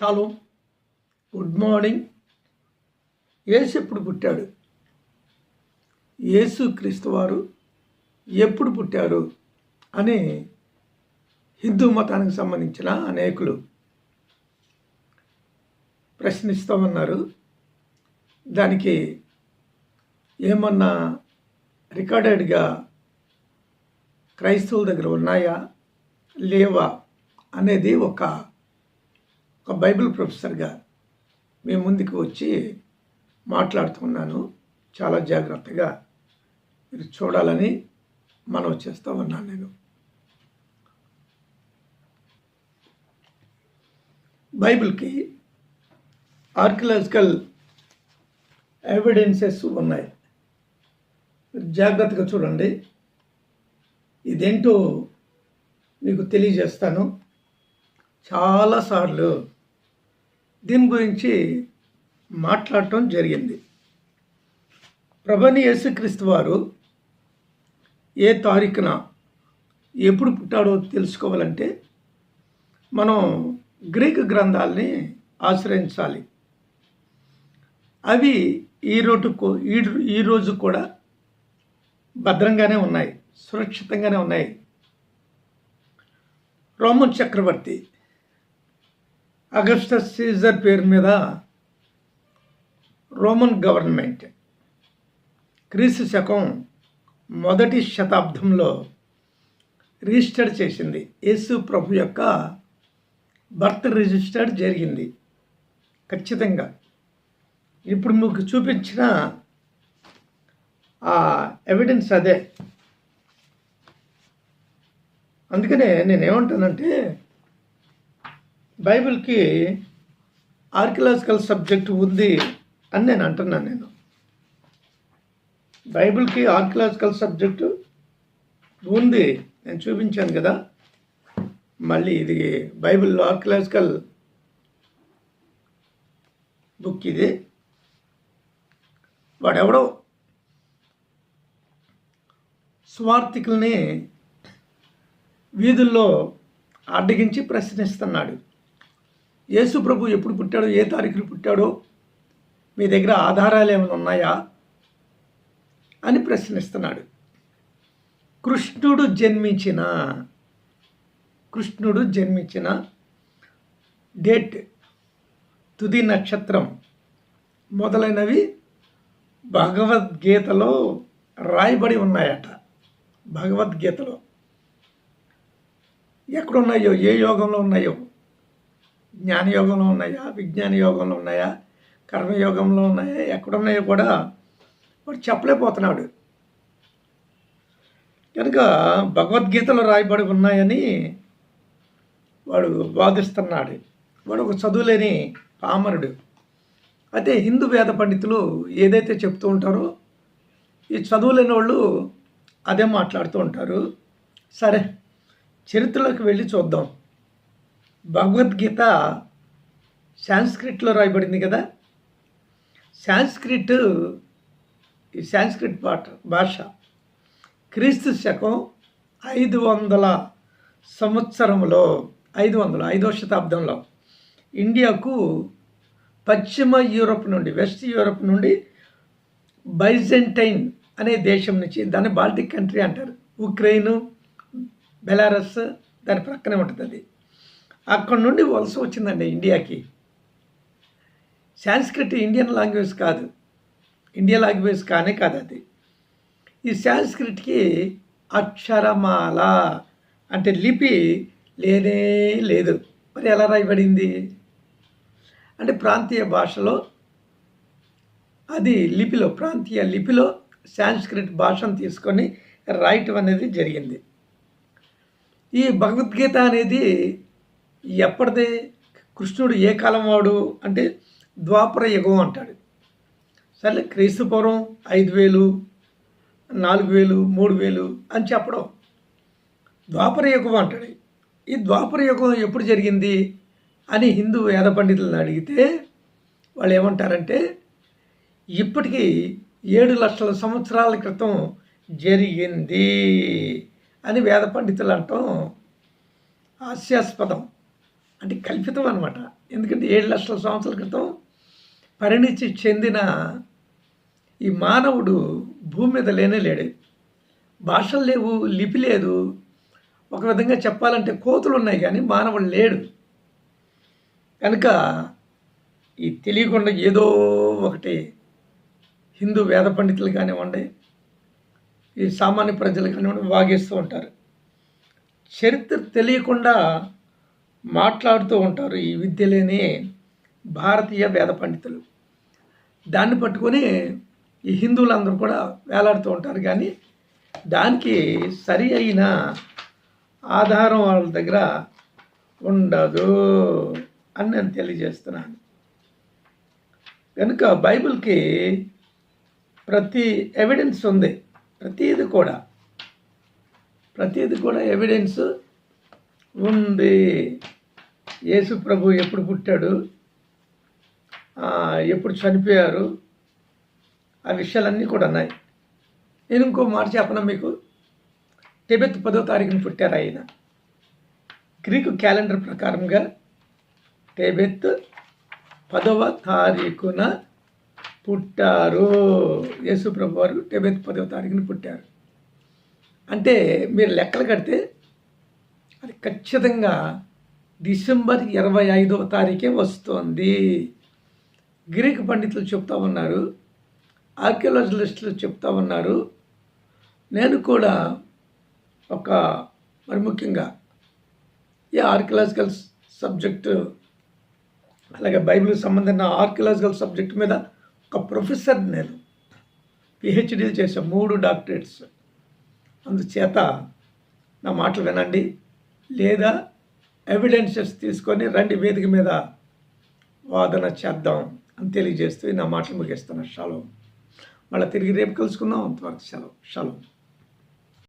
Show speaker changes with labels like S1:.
S1: Shallow good morning. యేసు ఎప్పుడు పుట్టాడు? యేసు క్రీస్తు వారు ఎప్పుడు పుట్టారు? అని హిందూ మతానికి సంబంధించిన అనేకులు ప్రశ్నిస్తూ ఉన్నారు. దానికి ఏమన్నా రికార్డెడ్గా క్రైస్తవుల దగ్గర ఉన్నాయా? లేవా? అనేది ఒక ఒక బైబిల్ ప్రొఫెసర్గా మీ ముందుకు వచ్చి మాట్లాడుతున్నాను. చాలా జాగ్రత్తగా మీరు చూడాలని మనం చేస్తూ ఉన్నాను నేను. బైబిల్కి ఆర్కియలాజికల్ ఎవిడెన్సెస్ ఉన్నాయి. జాగ్రత్తగా చూడండి. ఇదేంటో మీకు తెలియజేస్తాను. చాలాసార్లు దీని గురించి మాట్లాడటం జరిగింది. ప్రభని యేసుక్రీస్తు వారు ఏ తారీఖున ఎప్పుడు పుట్టాడో తెలుసుకోవాలంటే మనం గ్రీక్ గ్రంథాలని ఆశ్రయించాలి. అవి ఈ రోజు ఈ రోజు కూడా భద్రంగానే ఉన్నాయి సురక్షితంగానే ఉన్నాయి. రోమన్ చక్రవర్తి అగస్టస్ సీజర్ పేరు మీద రోమన్ గవర్నమెంట్ క్రీస్తు శకం మొదటి శతాబ్దంలో రిజిస్టర్ చేసింది. యేసు ప్రభు యొక్క బర్త్ రిజిస్టర్ జరిగింది. ఖచ్చితంగా. ఇప్పుడు మీకు చూపించిన ఆ ఎవిడెన్స్ అదే. అందుకనే నేనేమంటానంటే బైబిల్కి ఆర్కియలాజికల్ సబ్జెక్ట్ ఉంది అని నేను అంటున్నాను నేను. బైబిల్కి ఆర్కియలాజికల్ సబ్జెక్టు ఉంది. నేను చూపించాను కదా. మళ్ళీ ఇది బైబిల్లో ఆర్కియలాజికల్ బుక్ ఇది. వాడెవడో? స్వార్థికుల్ని వీధుల్లో అడ్డగించి ప్రశ్నిస్తున్నాడు. యేసు ప్రభు ఎప్పుడు పుట్టాడో ఏ తారీఖులు పుట్టాడో మీ దగ్గర ఆధారాలు ఏమైనా ఉన్నాయా అని ప్రశ్నిస్తున్నాడు. కృష్ణుడు జన్మించిన కృష్ణుడు జన్మించిన డేట్ తుది నక్షత్రం మొదలైనవి భగవద్గీతలో రాయబడి ఉన్నాయట. భగవద్గీతలో ఎక్కడున్నాయో ఏ యోగంలో ఉన్నాయో జ్ఞానయోగంలో ఉన్నాయా? విజ్ఞాన యోగంలో ఉన్నాయా? కర్మయోగంలో ఉన్నాయా? ఎక్కడున్నాయో కూడా వాడు చెప్పలేకపోతున్నాడు. కనుక భగవద్గీతలో రాయబడి ఉన్నాయని వాడు వాదిస్తున్నాడు. వాడు ఒక చదువులేని పామరుడు. అయితే హిందూ వేద పండితులు ఏదైతే చెప్తూ ఉంటారో ఈ చదువులేని వాళ్ళు అదే మాట్లాడుతూ ఉంటారు. సరే చరిత్రలోకి వెళ్ళి చూద్దాం. భగవద్గీత సాంస్క్రిట్లో రాయబడింది కదా. సాంస్క్రిట్ ఈ సాంస్క్రిట్ పాట భాష క్రీస్తు శకం ఐదు వందల సంవత్సరంలో ఐదు వందల ఐదో శతాబ్దంలో ఇండియాకు పశ్చిమ యూరప్ నుండి వెస్ట్ యూరప్ నుండి బైజెంటైన్ అనే దేశం నుంచి దాన్ని బాల్టిక్ కంట్రీ అంటారు. ఉక్రెయిన్ బెలారస్ దాని ప్రక్కనే ఉంటుంది అది. అక్కడ నుండి వలస వచ్చిందండి ఇండియాకి. సాంస్క్రిట్ ఇండియన్ లాంగ్వేజ్ కాదు. ఇండియా లాంగ్వేజ్ కానే కాదు అది. ఈ సాంస్క్రిట్కి అక్షరమాల అంటే లిపి లేనే లేదు. మరి ఎలా రాయబడింది? అంటే ప్రాంతీయ భాషలో అది లిపిలో ప్రాంతీయ లిపిలో సాంస్క్రిట్ భాషను తీసుకొని రాయటం అనేది జరిగింది. ఈ భగవద్గీత అనేది ఎప్పటిది? కృష్ణుడు ఏ కాలం వాడు? అంటే ద్వాపర యుగం అంటాడు. సరే క్రీస్తు పూర్వం ఐదు వేలు నాలుగు వేలు మూడు వేలు అని చెప్పడం. ద్వాపర యుగం అంటాడు. ఈ ద్వాపర యుగం ఎప్పుడు జరిగింది అని హిందూ వేద పండితులను అడిగితే వాళ్ళు ఏమంటారంటే ఇప్పటికీ ఏడు లక్షల సంవత్సరాల క్రితం జరిగింది అని వేద పండితులు అంటాం. హాస్యాస్పదం. అంటే కల్పితం అనమాట ఎందుకంటే ఏడు లక్షల సంవత్సరాల క్రితం పరిణితి చెందిన ఈ మానవుడు భూమి మీద లేనే లేడు. భాషలు లేవు లిపి లేదు. ఒక విధంగా చెప్పాలంటే కోతులు ఉన్నాయి కానీ మానవుడు లేడు. కనుక ఈ తెలియకుండా ఏదో ఒకటి హిందూ వేద పండితులు కానివ్వండి ఈ సామాన్య ప్రజలు కానివ్వండి వాగేస్తూ ఉంటారు. చరిత్ర తెలియకుండా మాట్లాడుతూ ఉంటారు ఈ విద్య లేని భారతీయ వేద పండితులు. దాన్ని పట్టుకొని ఈ హిందువులందరూ కూడా వేలాడుతూ ఉంటారు. కానీ దానికి సరి అయిన ఆధారం వాళ్ళ దగ్గర ఉండదు అని నేను తెలియజేస్తున్నాను. కనుక బైబిల్కి ప్రతి ఎవిడెన్స్ ఉంది. ప్రతిది కూడా. ప్రతిది కూడా ఎవిడెన్స్ ఉంది. యేసు ప్రభు ఎప్పుడు పుట్టాడు? ఎప్పుడు చనిపోయారు? ఆ విషయాలన్నీ కూడా ఉన్నాయి. నేను ఇంకో మాట చెప్పను మీకు? టిబెత్ పదో తారీఖున పుట్టారు ఆయన. గ్రీకు క్యాలెండర్ ప్రకారంగా టిబెత్ పదవ తారీఖున పుట్టారు. యేసు ప్రభు వారు టిబెత్ పదవ తారీఖున పుట్టారు. అంటే మీరు లెక్కలు కడితే అది ఖచ్చితంగా డిసెంబర్ ఇరవై ఐదవ తారీఖే వస్తోంది. గ్రీక్ పండితులు చెప్తా ఉన్నారు. ఆర్కియాలజిస్టులు చెప్తా ఉన్నారు. నేను కూడా ఒక మరి ముఖ్యంగా ఈ ఆర్కియలాజికల్ సబ్జెక్టు అలాగే బైబిల్కి సంబంధించిన ఆర్కియలాజికల్ సబ్జెక్ట్ మీద ఒక ప్రొఫెసర్ నేను పిహెచ్డీలు చేసే మూడు డాక్టరేట్స్. అందుచేత నా మాటలు వినండి. లేదా ఎవిడెన్సెస్ తీసుకొని రండి వేదిక మీద వాదన చేద్దాం అని తెలియజేస్తూ నా మాటలు ముగిస్తున్నా. షాలో. మళ్ళీ తిరిగి రేపు కలుసుకుందాం. అంతవరకు సెలవు షాలో.